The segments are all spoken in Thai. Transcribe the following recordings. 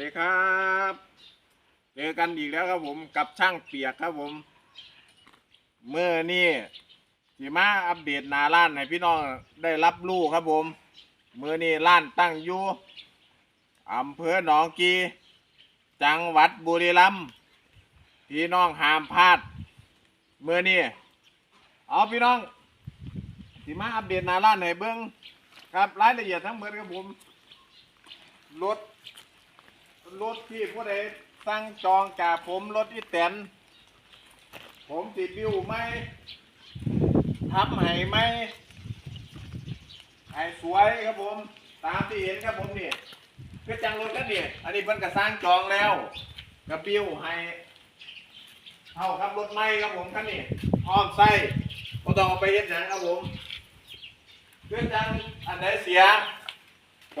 ดีครับ เจอกันอีกแล้วครับผมกับช่างเปียกครับผมเมื่อนี่สีมาอัปเดตนาร้านให้พี่น้องได้รับรู้ครับผมเมื่อนี่ร้านตั้งอยู่อำเภอหนองกี จังหวัดบุรีรัมย์พี่น้องห้ามพลาดเมื่อนี่เอาพี่น้องสีมาอัปเดตนาร้านให้เบิ้งครับรายละเอียดทั้งหมดครับผมรถ รถที่ผู้ใดสั่งจองจากผมรถอีแตน ผมติดวิวไหมทำให้ไหมให้สวยครับผม ตามที่เห็นครับผมนี่คือจังรถกันนี่อันนี้เพิ่นก็สร้างจองแล้วกระบิวให้เท่าครับรถไหมครับผมคันนี้พร้อมใส่ก็ต้องเอาไปเฮ็ดหยังครับผมคือจังอันไหนเสีย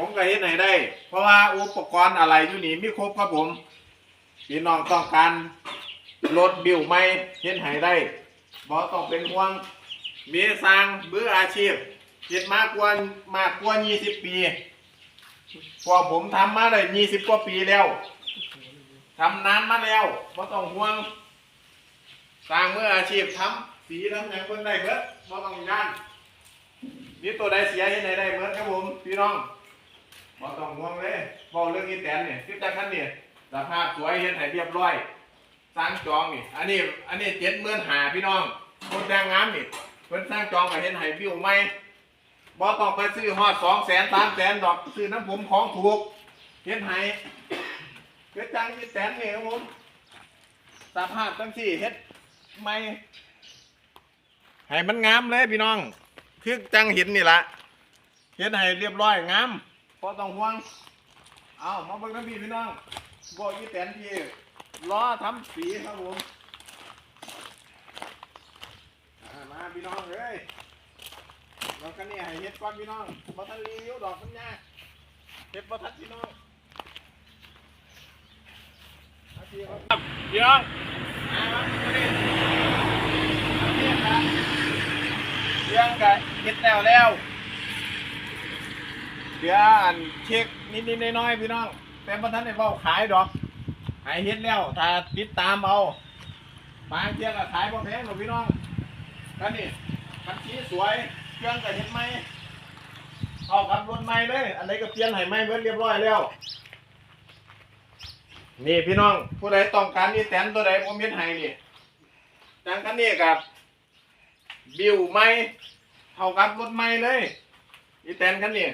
ผมก็เห็นไหนได้ เพราะว่าอุปกรณ์อะไรอยู่นี่มีครบครับผมพี่น้องต้องการรถบิวไม่เห็นไหนได้บอต้องเป็นห่วงมีสร้างเบื่ออาชีพเห็นมากกว่ามากกว่า20 ปีพอผมทำมาได้20กว่าปีแล้วทำนานมาแล้วบ่ต้องห่วงสร้างเมื่ออาชีพทำสีทำอย่างเพิ่นได้เบิดบ่ต้องย่านมีตัวใดเสียเห็นไหนได้เบิดครับผมพี่น้อง บ่ต้องห่วงเลยบอกเรื่องนี้แตนเนี่ยที่จังคันเนี่ยสภาพสวยเฮ็ดให้เรียบร้อยสร้างจองนี่ อันนี้ อันนี้เจ็ดหมื่นหาพี่น้องคนแดงงามนี่เพิ่นสร้างจองก็เฮ็ดให้วิวใหม่บ่ต้องไปซื้อฮอดสองแสนสามแสนดอกซื้อน้ำผมของถูกเฮ็ดให้เฮ็ดจังที่แตนนี่ครับผมสภาพจังสี่เฮ็ดใหม่ให้มันงามเลยพี่น้องคือจังเห็นนี่ละเฮ็ดให้เรียบร้อยงาม พอต้องห่วง เอามาเบิ่งน้ำพี่พี่น้องบอกยี่แตนพี่ล้อทำสีครับผมอ่ามาพี่น้องเอ้ยเรากันนี่ให้เฮ็ดก่อนพี่น้องบ่ทันรีวิวดอกมันยากเฮ็ดบ่ทันพี่น้องเอาพี่ครับพี่น้องมามามาดิเอาพี่ครับเรื่องก็เฮ็ดแล้วแล้ว เดี๋ยวอันเช็คนิดๆน้อยๆพี่น้องแต่พระท่านได้เว้าขายดอกขายเฮ็ดแล้วถ้าติดตามเอาบางเที่ยก็ขายบ่แพงหรอกพี่น้องกันนี่คันสีสวยเครื่องก็เฮ็ดใหมเอากับรถใหม่เลย อันไหนก็เปลี่ยนให้ใหม่เบิดเรียบร้อยแล้ว นี่พี่น้องผู้ใดต้องการนี่แตนตัวใดผมเฮ็ดให้นี่จังกันนี่กับบิวใหม่เท่ากับรถใหม่เลยนี่แตนคันนี้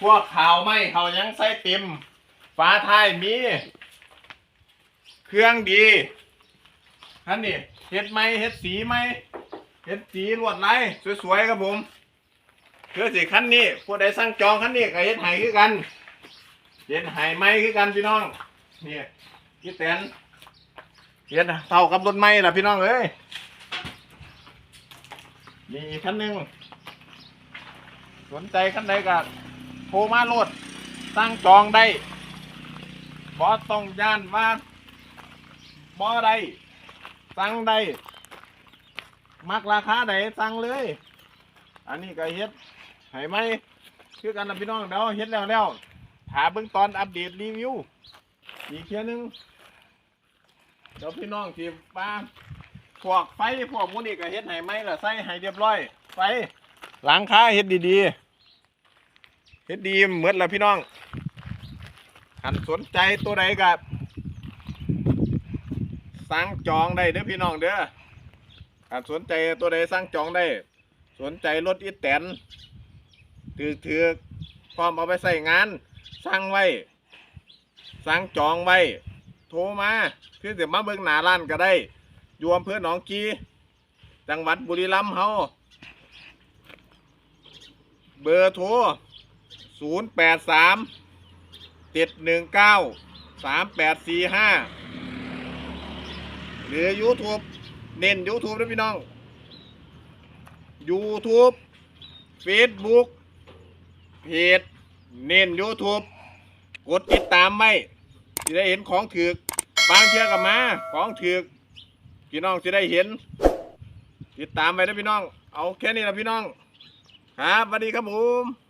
พวกข่าวไหมเขายังใส่เต็มฟ้าท้ายมี เครื่องดีท่านนี่เฮ็ดไหมเฮ็ดสีไหมเฮ็ดสีลวดลายสวยๆครับผมเคือสิคันนี้ผู้ใดสั่งจองคันนี้ก็เฮ็ดไห้คือกันเฮ็ดไห้ไหมคือกันพี่น้องนี่พี่แตนเฮ็ดเท่ากับรถไหมล่ะพี่น้องเอ้ยนี่อีกคันหนึ่งสนใจคันใดก็ โทรมาโหลดสั่งจองได้บอต้องย่านว่าบอได้สั่งได้มักราคาใดสั่งเลย อันนี้ก็เฮ็ดให้ไหมคือกันนะพี่น้องเดี๋ยวเฮ็ดแล้วแล้วถาเบิ่งตอนอัปเดตรีวิวอีกเทียหนึงเดี๋ยวพี่น้องทีป้าพวกไฟพวกมูนี่ก็เฮ็ดให้ไหมล่ะใส่ให้เรียบร้อยไฟหลังคาเฮ็ดดีๆ เฮ็ดดีเหมือนแล้วพี่น้องขันสนใจตัวใดกับสั่งจองได้เด้อพี่น้องเด้อขันสนใจตัวใดสั่งจองได้ สนใจรถอีแตนถือถือพร้อมเอาไปใส่งานสั่งไว้สั่งจองไว้ โทรมาคือเดี๋ยวมาเบิ่งหนาร้านก็ได้อยู่อำเภอหนองกีจังหวัดบุรีรัมย์เฮาเบอร์โทร ศูนย์แปดสามเจ็ดหนึ่งเก้าสามแปดสี่ห้าหรือ YouTube เน้น YouTube นะพี่น้อง YouTube Facebook เพจเน้น YouTube กดติดตามไว้จะได้เห็นของถือกบางเชื่อกับมา ของถือกพี่น้องจะได้เห็น ติดตามไปนะพี่น้อง เอาแค่นี้นะพี่น้อง ครับสวัสดีครับผม